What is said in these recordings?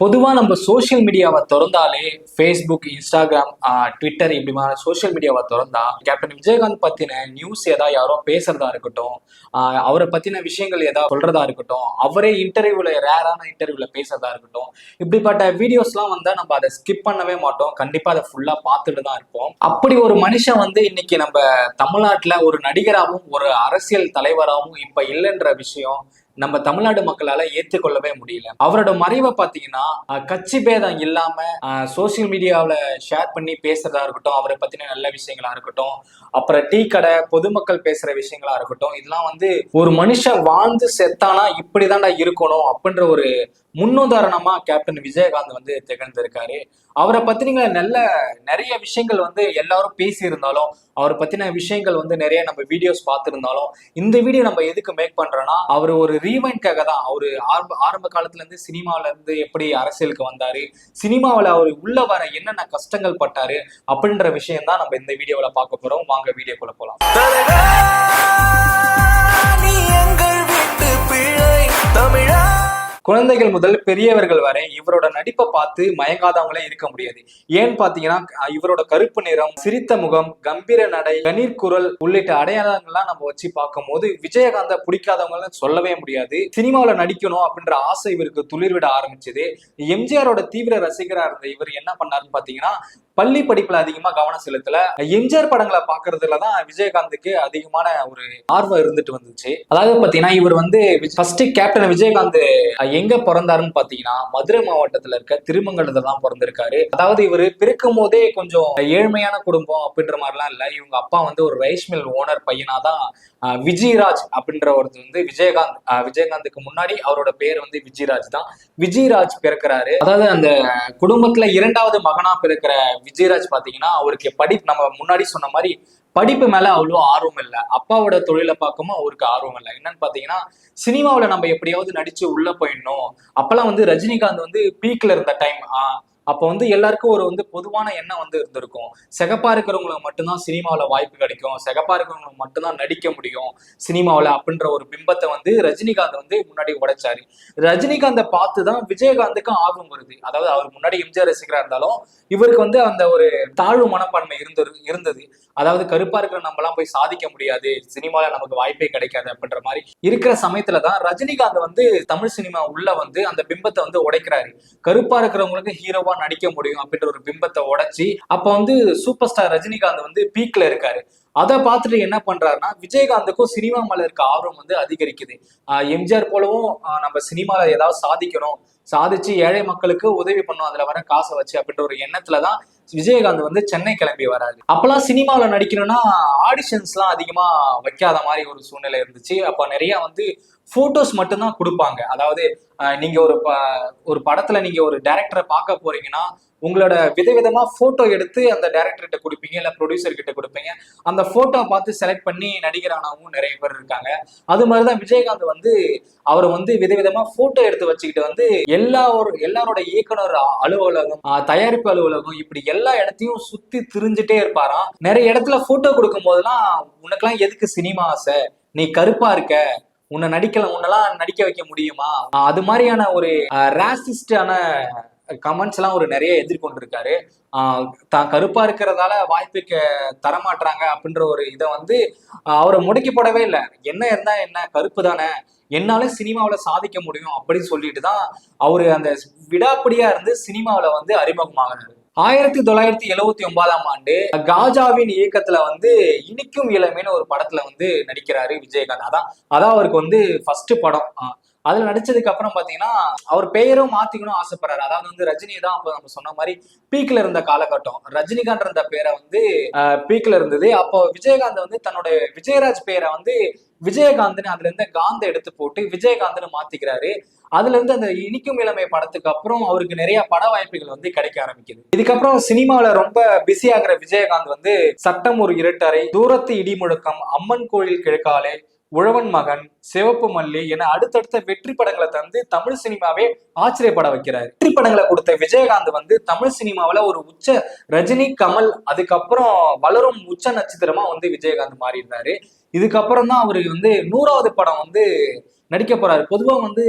பொதுவா நம்ம சோஷியல் மீடியாவை திறந்தாலே ஃபேஸ்புக் இன்ஸ்டாகிராம் ட்விட்டர் இப்படி மாதிரி சோஷியல் மீடியாவை திறந்தா கேப்டன் விஜயகாந்த் பத்தின நியூஸ் ஏதாவது யாரோ பேசுறதா இருக்கட்டும் அவரை பத்தின விஷயங்கள் ஏதாவது சொல்றதா இருக்கட்டும் அவரே இன்டர்வியூல ரேரான இன்டர்வியூல பேசுறதா இருக்கட்டும் இப்படிப்பட்ட வீடியோஸ்லாம் வந்தா நம்ம அதை ஸ்கிப் பண்ணவே மாட்டோம். கண்டிப்பா அதை ஃபுல்லா பார்த்துட்டு தான் இருப்போம். அப்படி ஒரு மனுஷன் வந்து இன்னைக்கு நம்ம தமிழ்நாட்டுல ஒரு நடிகராகவும் ஒரு அரசியல் தலைவராகவும் இப்ப இல்லைன்ற விஷயம் நம்ம தமிழ்நாடு மக்களால ஏற்றுக்கொள்ளவே முடியல. அவரோட மறைவை பார்த்தீங்கன்னா கட்சி பேதம் இல்லாம சோசியல் மீடியாவில் ஷேர் பண்ணி பேசுறதா இருக்கட்டும் அவரை பத்தின நல்ல விஷயங்களா இருக்கட்டும் அப்புறம் டீ கடை பொதுமக்கள் பேசுற விஷயங்களா இருக்கட்டும் இதெல்லாம் வந்து ஒரு மனுஷன் வாழ்ந்து செத்தானா இப்படிதான்டா இருக்கணும் அப்படின்ற ஒரு முன்னுதாரணமா கேப்டன் விஜயகாந்த் வந்து திகழ்ந்திருக்காரு. அவரை பத்தின நல்ல நிறைய விஷயங்கள் வந்து எல்லாரும் பேசியிருந்தாலும் அவரை பத்தின விஷயங்கள் வந்து நிறைய நம்ம வீடியோஸ் பார்த்துருந்தாலும் இந்த வீடியோ நம்ம எதுக்கு மேக் பண்றோம்னா அவர் ஒரு ரீவைண்ட்காக தான் அவர் ஆரம்ப ஆரம்ப காலத்துல இருந்து சினிமாவில இருந்து எப்படி அரசியலுக்கு வந்தாரு சினிமாவில் அவர் உள்ள வர என்னென்ன கஷ்டங்கள் பட்டாரு அப்படின்ற விஷயம் தான் நம்ம இந்த வீடியோவில் பார்க்க போறோம். வாங்க வீடியோக்குள்ள போலாம். தமிழா. குழந்தைகள் முதல் பெரியவர்கள் வரை இவரோட நடிப்பை பார்த்து மயங்காதவங்களே இருக்க முடியாது. ஏன்னு பாத்தீங்கன்னா இவரோட கருப்பு நிறம் சிரித்த முகம் கம்பீர நடை கணீர் குரல் உள்ளிட்ட அடையாளங்கள்லாம் நம்ம வச்சு பார்க்கும்போது விஜயகாந்த பிடிக்காதவங்கன்னு சொல்லவே முடியாது. சினிமாவுல நடிக்கணும் அப்படின்ற ஆசை இவருக்கு துளிர்விட ஆரம்பிச்சது. எம்ஜிஆரோட தீவிர ரசிகரா இருந்த இவர் என்ன பண்ணாருன்னு பாத்தீங்கன்னா பள்ளி படிப்புல அதிகமா கவனம் செலுத்தல. எம்ஜிஆர் படங்களை பாக்குறதுல தான் விஜயகாந்துக்கு அதிகமான ஒரு ஆர்வம் இருந்துட்டு வந்துச்சு. அதாவது பாத்தீங்கன்னா இவர் வந்து ஃபர்ஸ்ட் கேப்டன் விஜயகாந்த் எங்க பிறந்தாருன்னு பாத்தீங்கன்னா மதுரை மாவட்டத்துல இருக்க திருமங்கலத்துல தான் பிறந்திருக்காரு. அதாவது இவர் பிறக்கும் போதே கொஞ்சம் ஏழ்மையான குடும்பம் அப்படின்ற மாதிரிலாம் இல்ல. இவங்க அப்பா வந்து ஒரு ரைஸ் மில் ஓனர் பையனா தான் விஜயராஜ் அப்படின்ற ஒருத்தர் வந்து விஜயகாந்த் அஹ் விஜயகாந்துக்கு முன்னாடி அவரோட பேர் வந்து விஜயராஜ் தான். விஜயராஜ் பிறக்கிறாரு. அதாவது அந்த குடும்பத்துல இரண்டாவது மகனா பிறக்கிற விஜயராஜ் பாத்தீங்கன்னா அவருக்கு படிப்பு நம்ம முன்னாடி சொன்ன மாதிரி படிப்பு மேல அவ்வளோ ஆர்வம் இல்லை. அப்பாவோட தொழிலை பார்க்கவும் அவருக்கு ஆர்வம் இல்லை. என்னன்னு பாத்தீங்கன்னா சினிமாவில் நம்ம எப்படியாவது நடிச்சு உள்ள போயிடணும். அப்பெல்லாம் வந்து ரஜினிகாந்த் வந்து பீக்ல இருந்த டைம் அப்போ வந்து எல்லாருக்கும் ஒரு வந்து பொதுவான எண்ணம் வந்து இருந்திருக்கும். சிகப்பா இருக்கிறவங்களுக்கு மட்டும்தான் சினிமாவில் வாய்ப்பு கிடைக்கும். சிகப்பா இருக்கிறவங்களுக்கு மட்டும்தான் நடிக்க முடியும் சினிமாவில் அப்படின்ற ஒரு பிம்பத்தை வந்து ரஜினிகாந்த் வந்து முன்னாடி உடைச்சாரு. ரஜினிகாந்தை பார்த்து தான் விஜயகாந்துக்கும் ஆர்வம் வருது. அதாவது அவர் முன்னாடி எம்ஜிஆர் ரசிகராக இருந்தாலும் இவருக்கு வந்து அந்த ஒரு தாழ்வு மனப்பான்மை இருந்தது இருந்தது. அதாவது கருப்பா இருக்கிற நம்மலாம் போய் சாதிக்க முடியாது. சினிமாவில் நமக்கு வாய்ப்பே கிடைக்காது அப்படின்ற மாதிரி இருக்கிற சமயத்துல தான் ரஜினிகாந்த் வந்து தமிழ் சினிமா உள்ள வந்து அந்த பிம்பத்தை வந்து உடைக்கிறாரு. கருப்பா இருக்கிறவங்களுக்கு ஹீரோவா நடிக்க முடியும் அப்படின்ற ஒரு பிம்பத்தை உடைச்சி அப்ப வந்து சூப்பர் ஸ்டார் ரஜினிகாந்த் வந்து பீக்ல இருக்காரு. அதை பார்த்துட்டு என்ன பண்றாருன்னா விஜயகாந்துக்கும் சினிமா மேல இருக்க ஆர்வம் வந்து அதிகரிக்குது. ஆஹ் எம்ஜிஆர் போலவும் நம்ம சினிமால ஏதாவது சாதிக்கணும் சாதிச்சு ஏழை மக்களுக்கு உதவி பண்ணும் அதுல வர காசை வச்சு அப்படின்ற ஒரு எண்ணத்துலதான் விஜயகாந்த் வந்து சென்னை கிளம்பி வராரு. அப்பெல்லாம் சினிமாவில் நடிக்கணும்னா ஆடிஷன்ஸ்லாம் அதிகமாக வைக்காத மாதிரி ஒரு சூழ்நிலை இருந்துச்சு. அப்போ நிறையா வந்து ஃபோட்டோஸ் மட்டும்தான் கொடுப்பாங்க. அதாவது நீங்கள் நீங்க ஒரு ப- ஒரு படத்துல நீங்க ஒரு டேரக்டரை பார்க்க போறீங்கன்னா உங்களோட விதவிதமா போட்டோ எடுத்து அந்த டேரக்டர்கிட்ட கொடுப்பீங்க இல்ல ப்ரொடியூசர் கிட்ட கொடுப்பீங்க. அந்த போட்டோ பார்த்து செலக்ட் பண்ணி நடிகரானவங்க நிறைய பேர் இருக்காங்க. அது மாதிரிதான் விஜயகாந்த் வந்து அவர் வந்து விதவிதமா போட்டோ எடுத்து வச்சுக்கிட்டு வந்து எல்லா ஒரு எல்லாரோட இயக்குனர் அலுவலகம் தயாரிப்பு அலுவலகம் இப்படி எல்லா இடத்தையும் சுத்தி திரிஞ்சுட்டே இருப்பாராம். நிறைய இடத்துல போட்டோ கொடுக்கும் போதெல்லாம் உனக்கெல்லாம் எதுக்கு சினிமா ஆசை? நீ கருப்பா இருக்க. உன்னை நடிக்கலாம் உன்னெல்லாம் நடிக்க வைக்க முடியுமா? அது மாதிரியான ஒரு ரேசிஸ்டான கமெண்ட்ஸ் எல்லாம் ஒரு நிறைய எதிர்கொண்டிருக்காரு. தான் கருப்பா இருக்கிறதால வாய்ப்புக்கு தரமாட்டாங்க அப்படின்ற ஒரு இதை வந்து அவரை முடக்கி போடவே இல்லை. என்ன இருந்தா என்ன? கருப்பு தானே. என்னால சினிமாவில் சாதிக்க முடியும் அப்படின்னு சொல்லிட்டு தான் அவரு அந்த விடாப்பிடியா இருந்து சினிமாவில் வந்து அறிமுகமாகிறாரு. ஆயிரத்தி தொள்ளாயிரத்தி எழுவத்தி ஒன்பதாம் ஆண்டு காஜாவின் இயக்கத்துல வந்து இனிக்கும் இளமைன்னு ஒரு படத்துல வந்து நடிக்கிறாரு விஜயகாந்த். அதான் அதான் அவருக்கு வந்து ஃபர்ஸ்ட் படம். ஆஹ் அதுல நடிச்சதுக்கு அப்புறம் பாத்தீங்கன்னா அவர் பெயரும் மாத்திக்கணும் ஆசைப்படுறாரு. அதாவது வந்து ரஜினி தான் அப்போ நம்ம சொன்ன மாதிரி பீக்ல இருந்த காலகட்டம். ரஜினிகாந்த் இருந்த பேரை வந்து பீக்ல இருந்தது. அப்போ விஜயகாந்த் வந்து தன்னோட விஜயராஜ் பேரை வந்து விஜயகாந்த்னு அதுல இருந்த காந்த எடுத்து போட்டு விஜயகாந்த்னு மாத்திக்கிறாரு. அதுல இருந்து அந்த இனிக்கும் இளமை படத்துக்கு அப்புறம் அவருக்கு நிறைய பட வாய்ப்புகள் வந்து கிடைக்க ஆரம்பிக்குது. இதுக்கப்புறம் சினிமாவில ரொம்ப பிஸி ஆகிற விஜயகாந்த் வந்து சட்டம் ஒரு இருட்டறை தூரத்து இடி முழக்கம் அம்மன் கோயில் கிழக்காலே உழவன் மகன் சிவப்பு மல்லி என அடுத்தடுத்த வெற்றி படங்களை தந்து தமிழ் சினிமாவே ஆச்சரியப்பட வைக்கிறார். வெற்றி படங்களை கொடுத்த விஜயகாந்த் வந்து தமிழ் சினிமாவில் ஒரு உச்ச ரஜினி கமல் அதுக்கப்புறம் வளரும் உச்ச நட்சத்திரமா வந்து விஜயகாந்த் மாறி இதுக்கப்புறம் தான் அவருக்கு வந்து நூறாவது படம் வந்து நடிக்க போறாரு. பொதுவா வந்து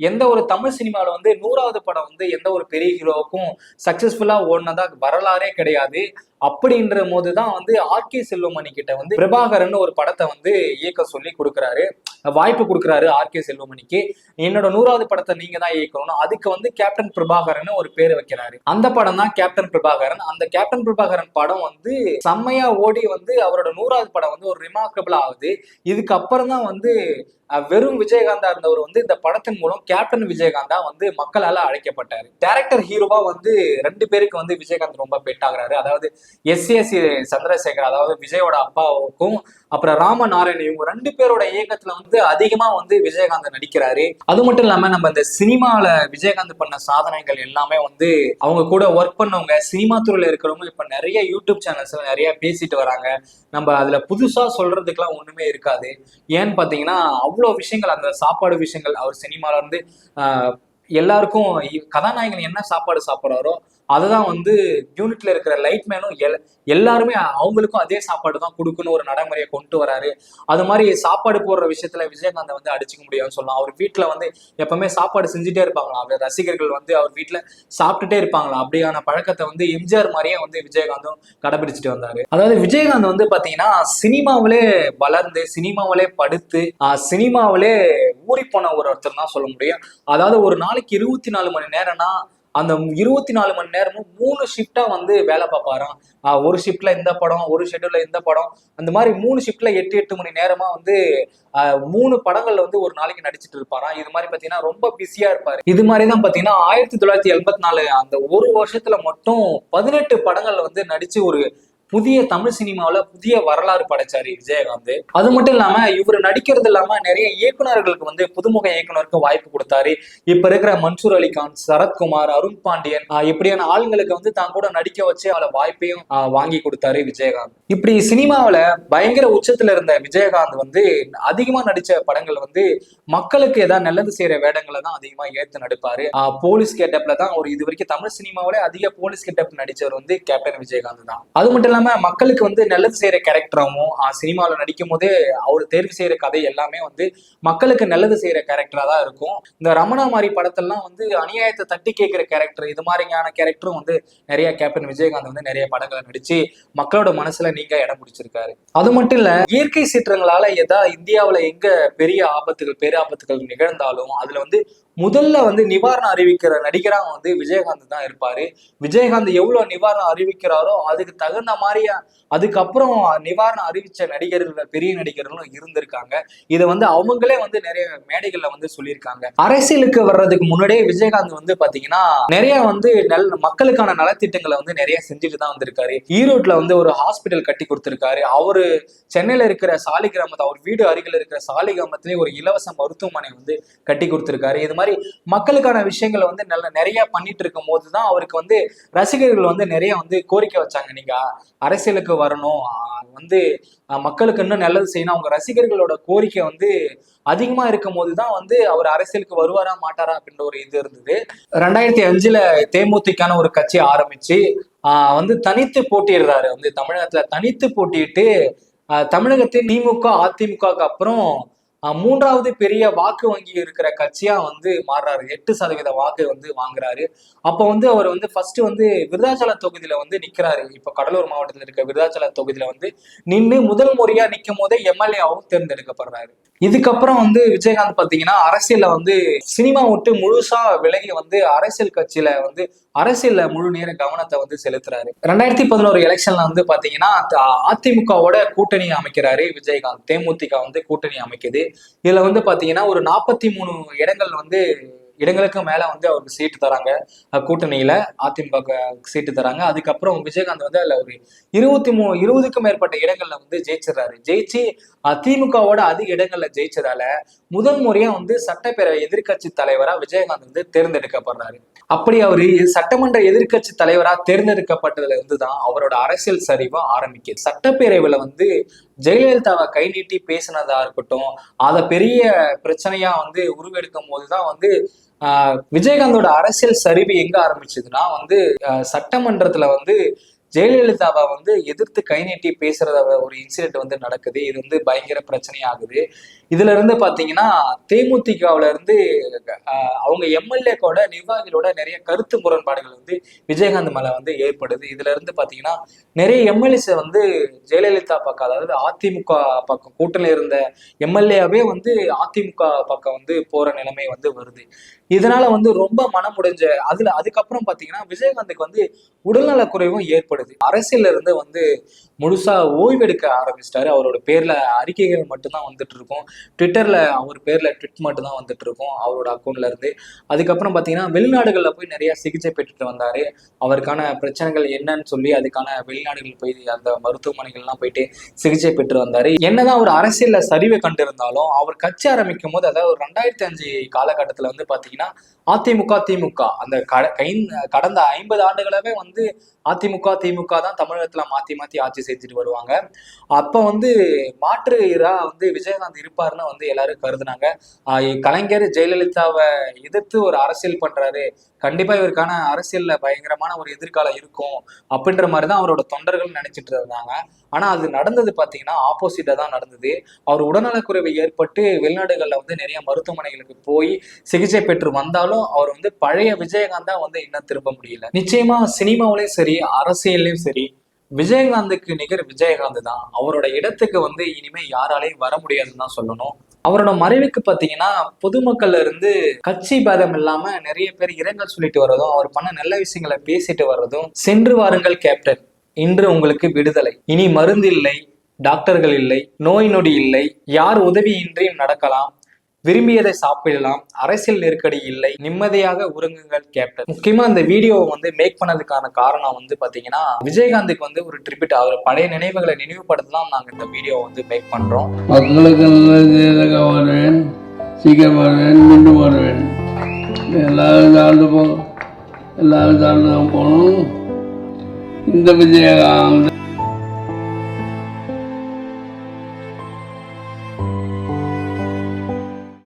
எந்த ஒரு தமிழ் சினிமாவில் வந்து நூறாவது படம் வந்து எந்த ஒரு பெரிய ஹீரோவுக்கும் சக்சஸ்ஃபுல்லா ஓடினதா வரலாறே கிடையாது. அப்படின்ற போது தான் வந்து ஆர்கே செல்வமணி கிட்ட வந்து பிரபாகரன் ஒரு படத்தை வந்து இயக்க சொல்லி கொடுக்குறாரு. வாய்ப்பு கொடுக்குறாரு ஆர்கே செல்வமணிக்கு. என்னோட நூறாவது படத்தை நீங்க தான் இயக்கணும். அதுக்கு வந்து கேப்டன் பிரபாகரன் ஒரு பேர் வைக்கிறாரு. அந்த படம் தான் கேப்டன் பிரபாகரன். அந்த கேப்டன் பிரபாகரன் படம் வந்து செம்மையா ஓடி வந்து அவரோட நூறாவது படம் வந்து ஒரு ரிமார்க்கபிள் ஆகுது. இதுக்கப்புறம் தான் வந்து வெறும் விஜயகாந்தா இருந்தவர் வந்து இந்த படத்தின் மூலம் கேப்டன் விஜயகாந்தா வந்து மக்களால அழைக்கப்பட்டாரு. டேரக்டர் ஹீரோவா வந்து ரெண்டு பேருக்கு வந்து விஜயகாந்த் ரொம்ப பெட் ஆகுறாரு அதாவது எஸ் எஸ் சந்திரசேகர் அதாவது விஜயோட அப்பாவுக்கும் அப்புறம் ராமநாராயணன் இவங்க ரெண்டு பேரோட இயக்கத்துல வந்து அதிகமா வந்து விஜயகாந்த் நடிக்கிறாரு. அது மட்டும் இல்லாம நம்ம இந்த சினிமால விஜயகாந்த் பண்ண சாதனைகள் எல்லாமே வந்து அவங்க கூட ஒர்க் பண்ணவங்க சினிமா துறையில இருக்கிறவங்க இப்ப நிறைய யூடியூப் சேனல்ஸ்ல நிறைய பேசிட்டு வராங்க. நம்ம அதுல புதுசா சொல்றதுக்கெல்லாம் ஒண்ணுமே இருக்காது. ஏன்னு பாத்தீங்கன்னா அவ்வளோ விஷயங்கள் அந்த சாப்பாடு விஷயங்கள் அவர் சினிமால வந்து ஆஹ், எல்லாருக்கும் கதாநாயகன் என்ன சாப்பாடு சாப்பிட்றாரோ அதை தான் வந்து யூனிட்ல இருக்கிற லைட் மேனும் எல் எல்லாருமே அவங்களுக்கும் அதே சாப்பாடு தான் கொடுக்கணும் ஒரு நடைமுறையை கொண்டு வராரு. அது மாதிரி சாப்பாடு போடுற விஷயத்துல விஜயகாந்த் வந்து அடிச்சுக்க முடியாதுன்னு சொல்லலாம். அவர் வீட்டுல வந்து எப்பவுமே சாப்பாடு செஞ்சுட்டே இருப்பாங்களா அவர் ரசிகர்கள் வந்து அவர் வீட்டுல சாப்பிட்டுட்டே இருப்பாங்களா அப்படியான பழக்கத்தை வந்து எம்ஜிஆர் மாதிரியே வந்து விஜயகாந்தும் கடைபிடிச்சிட்டு வந்தாரு. அதாவது விஜயகாந்த் வந்து பாத்தீங்கன்னா சினிமாவிலே வளர்ந்து சினிமாவிலே படுத்து சினிமாவிலே ஊறி போன ஒரு ஒருத்தர் தான் சொல்ல முடியும். அதாவது ஒரு நாளைக்கு இருபத்தி நாலு மணி நேரம்னா அந்த இருபத்தி நாலு மணி நேரமும் மூணு ஷிஃப்டா வந்து வேலை பார்ப்பாராம். ஆஹ், ஒரு ஷிஃப்ட்ல இந்த படம் ஒரு ஷெட்யூல்ல இந்த படம். அந்த மாதிரி மூணு ஷிஃப்ட்ல எட்டு எட்டு மணி நேரமா வந்து ஆஹ், மூணு படங்கள்ல வந்து ஒரு நாளைக்கு நடிச்சிட்டு இருப்பாராம். இது மாதிரி பாத்தீங்கன்னா ரொம்ப பிஸியா இருப்பாரு. இது மாதிரி தான் பாத்தீங்கன்னா ஆயிரத்தி தொள்ளாயிரத்தி எண்பத்தி நாலு அந்த ஒரு வருஷத்துல மட்டும் பதினெட்டு படங்கள்ல வந்து நடிச்சு ஒரு புதிய தமிழ் சினிமாவுல புதிய வரலாறு படைச்சாரு விஜயகாந்த். அது மட்டும் இல்லாம இவர் நடிக்கிறது இல்லாம நிறைய இயக்குனர்களுக்கு வந்து புதுமுக இயக்குனருக்கு வாய்ப்பு கொடுத்தாரு. இப்ப இருக்கிற மன்சூர் அலிகான் சரத்குமார் அருண் பாண்டியன் இப்படியான ஆளுங்களுக்கு வந்து தான் கூட நடிக்க வச்சு அவளை வாய்ப்பையும் ஆஹ் வாங்கி கொடுத்தாரு விஜயகாந்த். இப்படி சினிமாவுல பயங்கர உச்சத்துல இருந்த விஜயகாந்த் வந்து அதிகமா நடிச்ச படங்கள் வந்து மக்களுக்கு ஏதாவது நல்லது செய்யற வேடங்களை தான் அதிகமா ஏத்து நடிப்பாரு. ஆஹ் போலீஸ் கெட்டப்ல தான் அவர் இது வரைக்கும் தமிழ் சினிமாவில அதிக போலீஸ் கெட்டப் நடிச்சவர் வந்து கேப்டன் விஜயகாந்த் தான். அது மட்டும் இல்லாம மக்களுக்கு வந்து நல்லது செய்யற கேரக்டராகவும் சினிமாவில் நடிக்கும் போதே அவர் தேர்வு செய்யற கதை எல்லாமே வந்து மக்களுக்கு நல்லது செய்யற கேரக்டரா தான் இருக்கும். இந்த ரமணா மாதிரி படத்தெல்லாம் வந்து அநியாயத்தை தட்டி கேட்கிற கேரக்டர் இது மாதிரியான கேரக்டரும் வந்து நிறைய கேப்டன் விஜயகாந்த் வந்து நிறைய படங்களை நடிச்சு மக்களோட மனசுல நீங்க இடம் பிடிச்சிருக்காரு. அது மட்டும் இல்ல இயற்கை சீற்றங்களால ஏதா இந்தியாவில் எங்க பெரிய ஆபத்துகள் பேராபத்துகள் நிகழ்ந்தாலும் அதுல வந்து முதல்ல வந்து நிவாரணம் அறிவிக்கிற நடிகராக வந்து விஜயகாந்த் தான் இருப்பாரு. விஜயகாந்த் எவ்வளோ நிவாரணம் அறிவிக்கிறாரோ அதுக்கு தகுந்த மாதிரியா அதுக்கப்புறம் நிவாரணம் அறிவிச்ச நடிகர்கள் பெரிய நடிகர்களும் இருந்திருக்காங்க. இதை வந்து அவங்களே வந்து நிறைய மேடைகள்ல வந்து சொல்லியிருக்காங்க. அரசியலுக்கு வர்றதுக்கு முன்னாடியே விஜயகாந்த் வந்து பாத்தீங்கன்னா நிறைய வந்து நல் மக்களுக்கான நலத்திட்டங்களை வந்து நிறைய செஞ்சுட்டு தான் வந்திருக்காரு. ஈரோட்ல வந்து ஒரு ஹாஸ்பிட்டல் கட்டி கொடுத்திருக்காரு. அவரு சென்னையில இருக்கிற சாலிகிராமத்தை அவர் வீடு அருகில் இருக்கிற சாலிகிராமத்திலே ஒரு இலவச மருத்துவமனை வந்து கட்டி கொடுத்திருக்காரு. இது மாதிரி மக்களுக்கான விஷயங்களை வந்து நல்ல நிறைய பண்ணிட்டு இருக்கும் போது தான் அவருக்கு வந்து ரசிகர்கள் வந்து நிறைய வந்து கோரிக்கை வச்சாங்க. நீங்க அரசியலுக்கு வரணும். வந்து மக்களுக்கு இன்னும் நல்லது செய்யணும். அவங்க ரசிகர்களோட கோரிக்கை வந்து அதிகமா இருக்கும் போது தான் வந்து அவர் அரசியலுக்கு வருவாரா மாட்டாரா அப்படின்ற ஒரு இது இருந்தது. ரெண்டாயிரத்தி அஞ்சுல தேமுதிகான ஒரு கட்சி ஆரம்பிச்சு ஆஹ் வந்து தனித்து போட்டிடுறாரு வந்து தமிழகத்துல தனித்து போட்டிட்டு ஆஹ் தமிழகத்தில் திமுக அதிமுக அப்புறம் மூன்றாவது பெரிய வாக்கு வங்கி இருக்கிற கட்சியா வந்து மாறுறாரு. எட்டு சதவீத வாக்கு வந்து வாங்குறாரு. அப்ப வந்து அவர் வந்து ஃபர்ஸ்ட் வந்து விருதாச்சல தொகுதியில வந்து நிக்கிறாரு. இப்ப கடலூர் மாவட்டத்தில் இருக்க விருதாச்சல தொகுதியில வந்து நின்று முதல் முறையா நிற்கும் போதே எம்எல்ஏவும் தேர்ந்தெடுக்கப்படுறாரு. இதுக்கப்புறம் வந்து விஜயகாந்த் பாத்தீங்கன்னா அரசியல வந்து சினிமா விட்டு முழுசா விலகி வந்து அரசியல் கட்சியில வந்து அரசியல்ல முழு நேர கவனத்தை வந்து செலுத்துறாரு. ரெண்டாயிரத்தி பதினோரு எலெக்ஷன்ல வந்து பாத்தீங்கன்னா த- அதிமுகவோட கூட்டணி அமைக்கிறாரு விஜயகாந்த். தேமுதிக வந்து கூட்டணி அமைக்குது. இதுல வந்து பாத்தீங்கன்னா ஒரு நாற்பத்தி மூணு இடங்கள் வந்து இடங்களுக்கு மேல வந்து அவருக்கு சீட்டு தராங்க. கூட்டணியில் கூட்டணியில அதிமுக சீட்டு தராங்க. அதுக்கப்புறம் விஜயகாந்த் வந்து அதுல ஒரு இருபத்தி மூ இருபதுக்கும் மேற்பட்ட இடங்கள்ல வந்து ஜெயிச்சிடுறாரு. ஜெயிச்சு அஹ் திமுகவோட அதிக இடங்கள்ல ஜெயிச்சதால முதல் முறையா வந்து சட்டப்பேரவை எதிர்க்கட்சி தலைவரா விஜயகாந்த் வந்து தேர்ந்தெடுக்கப்படுறாரு. அப்படி அவரு சட்டமன்ற எதிர்கட்சி தலைவரா தேர்ந்தெடுக்கப்பட்டதுல இருந்து தான் அவரோட அரசியல் சரிவு ஆரம்பிக்குது. சட்டப்பேரவையில வந்து ஜெயலலிதாவை கை நீட்டி பேசினதா இருக்கட்டும் அதை பெரிய பிரச்சனையா வந்து உருவெடுக்கும் போதுதான் வந்து ஆஹ் விஜயகாந்தோட அரசியல் சரிவு எங்க ஆரம்பிச்சதுன்னா வந்து ஆஹ் சட்டமன்றத்துல வந்து ஜெயலலிதாவை வந்து எதிர்த்து கை நீட்டி பேசுறத ஒரு இன்சிடென்ட் வந்து நடக்குது. இது வந்து பயங்கர பிரச்சனையாகுது. இதுல இருந்து பாத்தீங்கன்னா தேமுதிகவுல இருந்து அவங்க எம்எல்ஏ கூட நிர்வாகிகளோட நிறைய கருத்து முரண்பாடுகள் வந்து விஜயகாந்த் மேல வந்து ஏற்படுது. இதுல இருந்து பாத்தீங்கன்னா நிறைய எம்எல்ஏஸ் வந்து ஜெயலலிதா பக்கம் அதாவது அதிமுக பக்கம் கூட்டணி இருந்த எம்எல்ஏவே வந்து அதிமுக பக்கம் வந்து போற நிலைமை வந்து வருது. இதனால வந்து ரொம்ப மனம் முடிஞ்ச அதுல அதுக்கப்புறம் பாத்தீங்கன்னா விஜயகாந்துக்கு வந்து உடல்நல குறைவும் ஏற்படுது. அரசியல இருந்து வந்து முழுசா ஓய்வெடுக்க ஆரம்பிச்சிட்டாரு. அவரோட பேர்ல அறிக்கைகள் மட்டும்தான் வந்துட்டு இருக்கும். ட்விட்டர்ல அவர் பேர்ல ட்விட் மட்டும் தான் வந்துட்டு இருக்கும் அவரோட அக்கௌண்ட்ல இருந்து. அதுக்கப்புறம் பாத்தீங்கன்னா வெளிநாடுகள்ல போய் நிறைய சிகிச்சை பெற்றுட்டு வந்தாரு. அவருக்கான பிரச்சனைகள் என்னன்னு சொல்லி அதுக்கான வெளிநாடுகள் போய் அந்த மருத்துவமனைகள்லாம் போயிட்டு சிகிச்சை பெற்று வந்தாரு. என்னதான் ஒரு அரசியல்ல சரிவை கண்டிருந்தாலும் அவர் கட்சி ஆரம்பிக்கும் போது அதாவது ஒரு ரெண்டாயிரத்தி அஞ்சு காலகட்டத்துல வந்து பாத்தீங்கன்னா அதிமுக திமுக அந்த கட- கை- கடந்த ஐம்பது ஆண்டுகளாவே வந்து அதிமுக திமுக தான் தமிழகத்துல மாத்தி மாத்தி ஆட்சி செஞ்சுட்டு வருவாங்க. அப்ப வந்து மாற்று இரா வந்து விஜயகாந்த் இருப்பாருன்னு வந்து எல்லாரும் கருதுனாங்க. கலைஞர் ஜெயலலிதாவை எதிர்த்து ஒரு அரசியல் பண்றாரு. கண்டிப்பா இவருக்கான அரசியல்ல பயங்கரமான ஒரு எதிர்காலம் இருக்கும் அப்படின்ற மாதிரி தான் அவரோட தொண்டர்கள் நினைச்சிட்டு இருந்தாங்க. ஆனா அது நடந்தது பாத்தீங்கன்னா ஆப்போசிட்டா தான் நடந்தது. அவர் உடல்நலக்குறைவு ஏற்பட்டு வெளிநாடுகள்ல வந்து நிறைய மருத்துவமனைகளுக்கு போய் சிகிச்சை பெற்று வந்தாலும் அவர் வந்து பழைய விஜயகாந்தா வந்து இன்னும் திரும்ப முடியல. நிச்சயமா சினிமாவிலையும் சரி அரசியல்லையும் சரி விஜயகாந்துக்கு நிகர் விஜயகாந்த் தான். அவரோட இடத்துக்கு வந்து இனிமே யாராலையும் வர முடியாதுன்னு தான் சொல்லணும். அவரோட மறைவுக்கு பாத்தீங்கன்னா பொதுமக்கள்ல இருந்து கட்சி பேதம் இல்லாம நிறைய பேர் இரங்கல் சொல்லிட்டு வர்றதும் அவர் பண்ண நல்ல விஷயங்களை பேசிட்டு வர்றதும் சென்று வாருங்கள் கேப்டன். இன்று உங்களுக்கு விடுதலை. இனி மருந்து இல்லை டாக்டர்கள் இல்லை நோய் நொடி இல்லை யார் உதவியின்றி நடக்கலாம். விரும்பியதை சாப்பிடலாம். அரசியல் நெருக்கடி இல்லை. நிம்மதியாக உறங்குங்கள் கேப்டன். முக்கியமா இந்த வீடியோவை வந்து மேக் பண்ணதுக்கான காரணம் வந்து பாத்தீங்கன்னா விஜயகாந்துக்கு வந்து ஒரு ட்ரிபியூட் அவர் பழைய நினைவுகளை நினைவுபடுத்தலாம் நாங்க இந்த வீடியோ வந்து மேக் பண்றோம். மக்களுக்கு வருவேன் சீக்கிரம் வருவேன் மீண்டும் வருவேன் எல்லாரும் சார்ந்து போ எல்லாரும் சார்ந்து தான் போகணும். இந்த விஜயகாந்த்